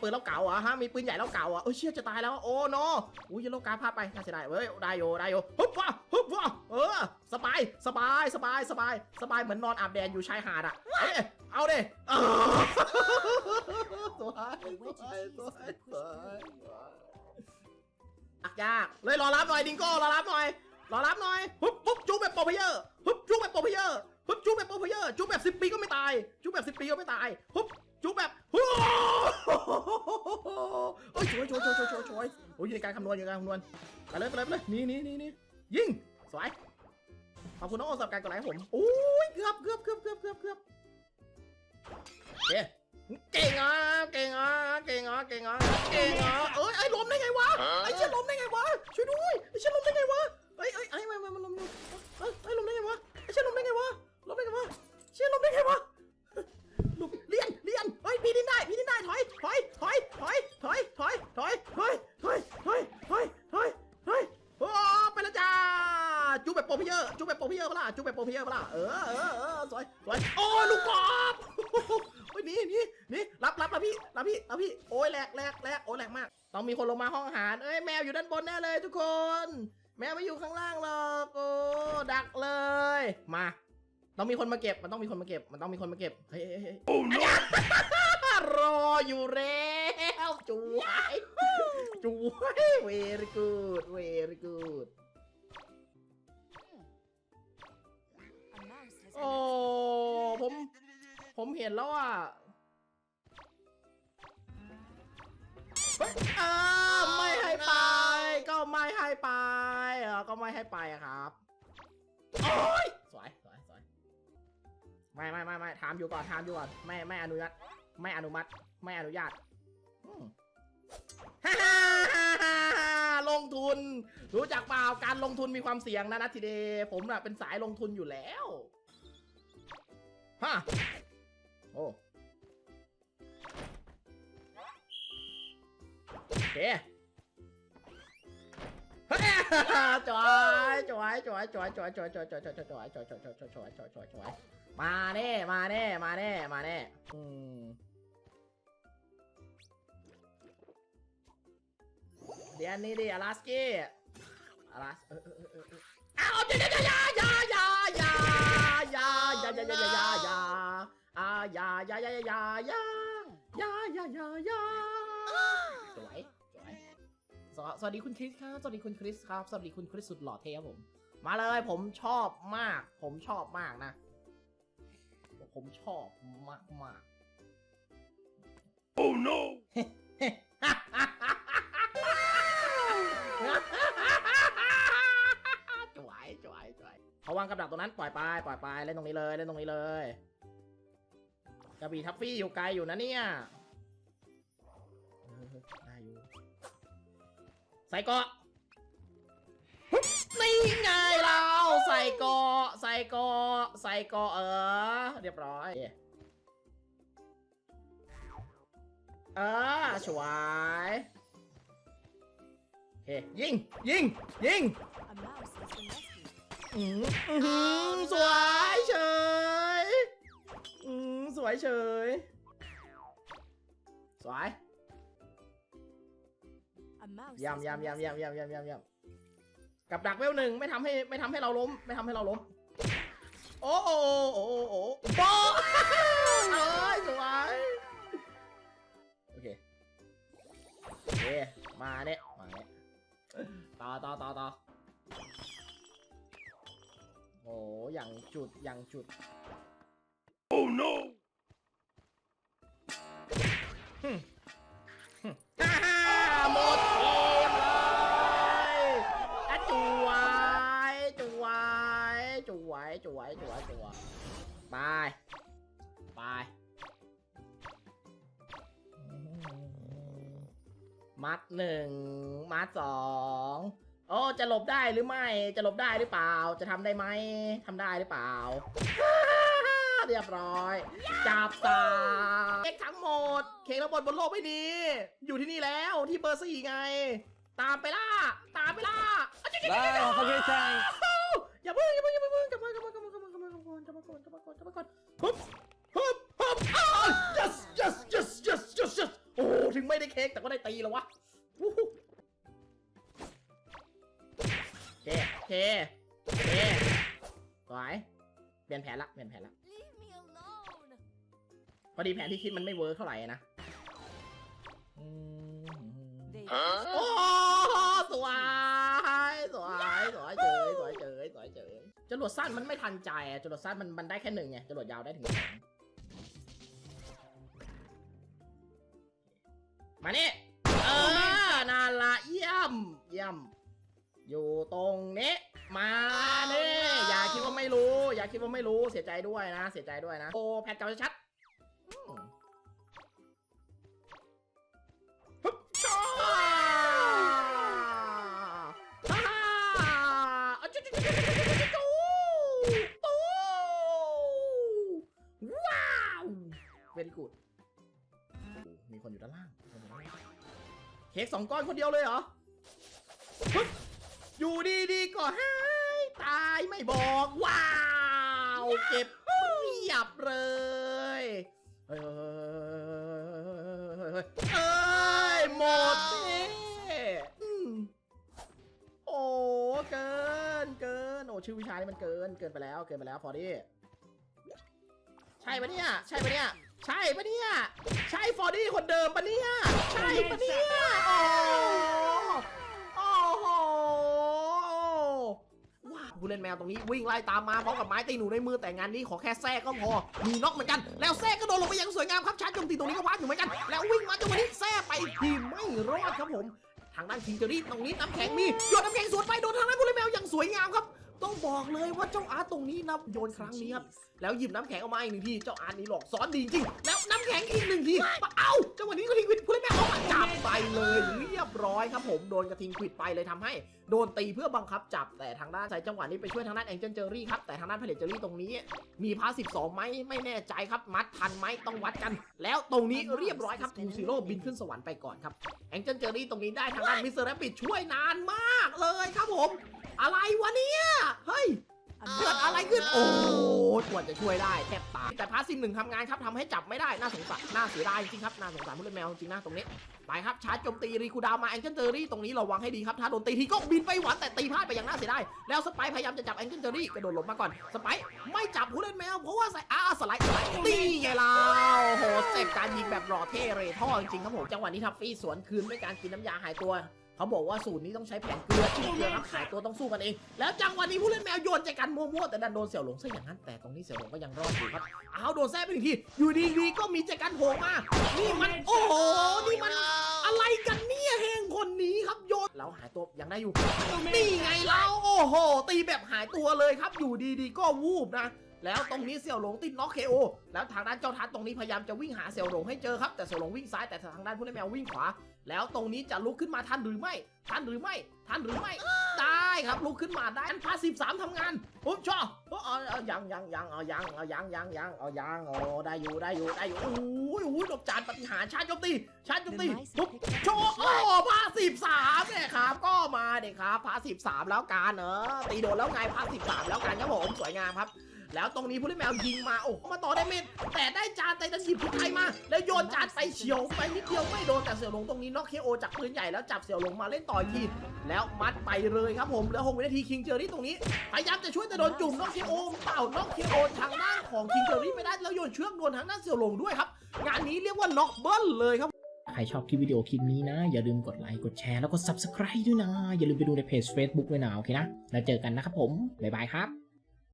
ปืนแล้วเก่าอะฮะมีปืนใหญ่แล้วเก่าอะเออเชี่ยจะตายแล้วโอ้โนอุ้ยยโลกาพลาดไปน่าเสียดายเว้ยได้โยได้โยฮึบว้าฮึบว้าเออสบายสบายสบายสบายสบายเหมือนนอนอาบแดดอยู่ชายหาดอะเอาดิเอาดิเออสวยสวยสวยสวยอักยากเลยรอรับหน่อยดิงโก้รอรับหน่อยรอรับหน่อยฮึบปุ๊บจูบแบบโปรเพเยอร์ฮึบจูบแบบโปรเพเยอร์ฮึบจูบแบบโปรเพเยอร์จูบแบบสิบปีก็ไม่ตายจูบแบบสิบปีก็ไม่ตายฮึบ จูบแบบโอ้ยช่วยช่วยช่วยช่วยช่วยช่วยโอ้ยอยู่ในการคำนวณอยู่ในการคำนวณไปเลยไปเลยไปเลยนี่นี่นี่นี่ยิงสวยขอบคุณน้องโอสำหรับการกดไลค์ให้ผมโอ้ยเกือบเกือบเกือบเกือบเกือบเกือบโอเคเก่งอะเก่งอะเก่งอะเก่งอะเก่งอะเอ้ยไอ้ล้มได้ไงวะไอ้เชี่ย จูแบบโปรเพเยอร์จูแบบโปรเพเยอร์เปะล่าจูแบบโปรเพเยอร์เปะล่าเออเออเออสวยสวยโอ้ลูกกอล์ฟโอ้ยหนี่นี่นี่รับรับรับพี่รับพี่รับพี่โอ้ยแหลกแหลกแหลกโอ้ยแหลกมาก ต้องมีคนลงมาห้องอาหารเอ้ยแมวอยู่ด้านบนแน่เลยทุกคน แมวไม่อยู่ข้างล่างหรอกโอ้ดักเลยมาต้องมีคนมาเก็บ มันต้องมีคนมาเก็บ มันต้องมีคนมาเก็บ เฮ้ยเฮ้ยเฮ้ย Oh no! รออยู่แล้วจุ๋ยจุ๋ย very good very good โอ้ผม ผมเห็นแล้วอะเฮ้ยเออไม่ให้ไป ก็ไม่ให้ไปเออก็ไม่ให้ไปอะครับโอ้ยสวยสวยสวยไม่ไม่ไม่ไม่ถามอยู่ก่อนถามอยู่ก่อนไม่ไม่อนุญาตไม่อนุมัติ ไม่อนุญาตฮ่าฮ่าฮ่าฮ่าลงทุน รู้จักเปล่าการลงทุนมีความเสี่ยงนะนัทีเดย์ผมน่ะเป็นสายลงทุนอยู่แล้ว ฮะโอ้โอเคเฮ้ยจอยจอยจอยจอยจอยจอยจอยจอยจอยจอยจอยจอยจอยจอยจอยจอยจอยจอยจอยมาแน่มาแน่มาแน่มาแน่อืมเดี๋ยวนี้ดิอลาสกี้อลาสเออเออเออเออเอออ้าวอย่าอย่าอย่าอย่าอย่าอย่าอย่าอย่าอย่าอย่าอย่าอย่าอ่าอย่าอย่าอย่าอย่าอย่าอย่าอย่าอย่าอย่าสวยสวยสวสวัสดีคุณคริสครับ สวัสดีคุณคริสครับ สวัสดีคุณคริสสุดหล่อเท่ครับผม มาเลยผมชอบมาก ผมชอบมากนะ ผมชอบมากมาก Oh no! จวยจวยจวยเขาวางกับดักตรงนั้นปล่อยไปปล่อยไปเล่นตรงนี้เลยเล่นตรงนี้เลยกระบี่ทัฟฟี่อยู่ไกลอยู่นะเนี่ยเออได้อยู่ใส่เกาะฮึบนี่ไงเราใส่เกาะใส่เกาะใส่เกาะเออ เรียบร้อย เออสวยโอเคยิงยิงยิง อืมอื้อหือสวยเฉยอืมสวยเฉย สวย A mouse ยำ has been ยำยำ rescued. ยำ ยำ ยำ ยำ ยำ กับดักเวลหนึ่งไม่ทำให้ไม่ทำให้เราล้ม ไม่ทำให้เราล้ม โอ้โอ้โอ้โอ้โอ้โบะเอ้ยสวยโอเคโอเคมาเนี่ยมาเนี่ยต่อต่อต่อต่อ โอ้อย่างจุดอย่างจุด Oh no! ฮ่าฮ่าหมดทีมเลยอะจวยจวยจวยจวยจวยจวยไปไปมัดหนึ่งมัดสอง โอ้จะหลบได้หรือไม่ จะหลบได้หรือเปล่า จะทำได้ไหมทำได้หรือเปล่า เรียบร้อย จับสามเค้กทั้งหมด เค้กทั้งหมดบนโลกใบนี้อยู่ที่นี่แล้วที่เบอร์สี่ไง ตามไปล่า ตามไปล่าอะจิ๊ดจิ๊ดจิ๊ดจิ๊ด Bye, have a great time. อย่าเพิ่งอย่าเพิ่งอย่าเพิ่งกลับมากลับมากลับมากลับมากลับมากลับมากลับมาก่อนกลับมาก่อนกลับมาก่อนฮึบฮึบฮึบอ้าว yes yes yes yes yes yes โอ้ถึงแม้องแต่ก็ได้ตีแล้ววะ เปลี่ยนแผนละเปลี่ยนแผนละ Leave me alone. พอดีแผนที่คิดมันไม่เวิร์กเท่าไหร่นะอืม They โอ้สวย สวย สวยเจยสวยเจยสวยเจยจรวดสั้นมันไม่ทันใจอะจรวดสั้นมันมันได้แค่หนึ่งไงจรวดยาวได้ถึงสองมานี่เออนาละเยี่ยมเยี่ยมอยู่ตรงนี้ มาเน่อย่าคิดว่าไม่รู้ อย่าคิดว่าไม่รู้เสียใจด้วยนะ เสียใจด้วยนะ โอ้แพทเก่าชัดว้าวเวลกูดมีคนอยู่ด้านล่างเค้กสองก้อนคนเดียวเลยเหรอ อยู่ดีๆก็หายตายไม่บอกว้าว เก็บเรียบเลยเฮ้ยเฮ้ยเฮ้ยเฮ้ยหมดเท่อืมโอ้เกินเกินโอ้ชื่อวิชานี่มันเกินเกินไปแล้วเกินไปแล้วฟอร์ดี้ใช่ปะเนี่ย ใช่ปะเนี่ย ใช่ปะเนี่ย ใช่ฟอร์ดี้คนเดิมปะเนี่ย ใช่ปะเนี่ย โอ้ ผู้เล่นแมวตรงนี้วิ่งไล่ตามมาพร้อมกับไม้ตีหนูในมือแต่งานนี้ขอแค่แทรกก็พอ มีน็อกเหมือนกัน แล้วแทรกก็โดนลงไปอยังสวยงามครับชาร์จโจมตีตรงนี้ก็วาดอยู่เหมือนกัน แล้ววิ่งมาจังหวะนี้แทรกไปทีไม่รอดครับผม ทางด้านทิงเจอรี่ตรงนี้น้ำแข็งมีโยนน้ำแข็งสวนไปโดนทางด้านผู้เล่นแมวอย่างส บอกเลยว่าเจ้าอาร์ตตรงนี้นะโยนครั้งนี้ครับแล้วหยิบน้ำแข็งออกมาอีกหนึ่งทีเจ้าอาร์ตนี่หลอกซ้อนดีจริงแล้วน้ำแข็งอีกหนึ่งทีเอ้าจังหวะนี้ก็ทิ้งควิดผู้เล่นแมวเอาจับไปเลยเรียบร้อยครับผมโดนกระทิงควิดไปเลยทำให้โดนตีเพื่อบังคับจับแต่ทางด้านใช้จังหวะนี้ไปช่วยทางด้านแองเจิลเจอรี่ครับแต่ทางด้านเพลเจอรี่ตรงนี้ มีพาสิบสองไหมไม่แน่ใจครับมัดทันไหมต้องวัดกัน แล้วตรงนี้เรียบร้อยครับทูซิโร่บินขึ้นสวรรค์ไปก่อนครับแองเจิลเจอรี่ตรงนี้ได้ทางด้านมิสเตอร์แรปปิดช่วยนานมากเลยครับผม อะไรวะเนี่ย เฮ้ย A เกิด mouse อะไรขึ้น โอ้กว่าจะช่วยได้แทบตายแต่พาร์ทซิมหนึ่งทำงานครับทำให้จับไม่ได้ น่าสงสาร น่าเสียดายจริงๆครับ น่าสงสารผู้เล่นแมวจริงๆนะตรงนี้ ไปครับชาร์จโจมตีรีคูดาวมาแองเจิลเจอรี่ตรงนี้ระวังให้ดีครับ ถ้าโดนตีทีก็บินไปหวันแต่ตีพลาดไปอย่างน่าเสียดาย แล้วสไปร์พยายามจะจับแองเจิลเจอรี่กระโดดหลบมาก่อน สไปร์ไม่จับผู้เล่นแมวเพราะว่าใส่อาสไลด์สไลด์ตีไงล่ะโอ้โหสเต็ปการยิงแบบรอเท่เรท่อจริงๆครับผม จังหวะนี้ทัฟฟี่สวนคืนด้วยการกินน้ำยาหายตัว เขาบอกว่าสูตรนี้ต้องใช้แผนเกลือชิ้นเกลือรับหายตัวต้องสู้กันเอง แล้วจังหวะนี้ผู้เล่นแมวโยนใจกันมั่วๆแต่ดันโดนเสี่ยวหลงซะอย่างนั้นแต่ตรงนี้เสี่ยวหลงก็ยังรอดอยู่ครับอ้าวโดนแซ่ไปหนึ่งทีอยู่ดีๆก็มีใจกันโผล่มานี่มันโอ้โหนี่มันอะไรกันเนี่ยเฮงคนนี้ครับโยนแล้วหายตัวยังได้อยู่นี่ไงเราโอ้โห ตีแบบหายตัวเลยครับ อยู่ดีๆก็วูบนะแล้วตรงนี้เสี่ยวหลงติดน็อกเคโอแล้วทางด้านเจ้าทัศน์ตรงนี้พยายามจะวิ่งหาเสี่ยวหลงให้เจอครับแต่เสี่ยวหลงวิ่งซ้ายแต่ทางด้านผู้เล่นแมววิ่งขวา แล้วตรงนี้จะลุกขึ้นมาทันหรือไม่ ทันหรือไม่ ทันหรือไม่ ได้ครับลุกขึ้นมาได้อันพาสิบสามทำงานปุ๊บชอบเอาเอาเอายังยังยังเอายังเอายังยังยังเอายังโอ้ได้อยู่ได้อยู่ได้อยู่โอ้ยโอ้ยดอกจานปฏิหารชาร์จโจมตีชาร์จโจมตีปุ๊บ picked up โชว์โอ้พาสิบสามเนี่ยครับ ก็มาเด็กครับพาสิบสามแล้วการเนออตีโดนแล้วไงพาสิบสามแล้วกันครับผมสวยงามครับ แล้วตรงนี้ผู้เล่นแมวยิงมาโอ้มาต่อได้เม็ดแต่ได้จานแต่ดันหยิบพุทไทยมา แล้วโยนจานไปเฉียวไปนิดเดียวไม่โดนแต่เสี่ยวหลงตรงนี้น็อกเคโอจากปืนใหญ่แล้วจับเสี่ยวหลงมาเล่นต่ออีกทีแล้วมัดไปเลยครับผมเหลือหกวินาทีคิงเจอรี่ตรงนี้พยายามจะช่วยแต่โดนจุ่มน็อกเคโอเปล่าน็อกเคโอทางด้านของคิงเจอรี่ไม่ได้แล้วโยนเชือกโดนทางด้านเสี่ยวหลงด้วยครับงานนี้เรียกว่าน็อกเบิ้ลเลยครับใครชอบคลิปวิดีโอคลิปนี้นะ อย่าลืมกดไลค์กดแชร์แล้วก็ Subscribe ด้วยนะ อย่าลืมไปดูในเพจ Facebook ด้วยนะ โอเคนะ แล้วเจอกันนะครับผม บ๊ายบายครับ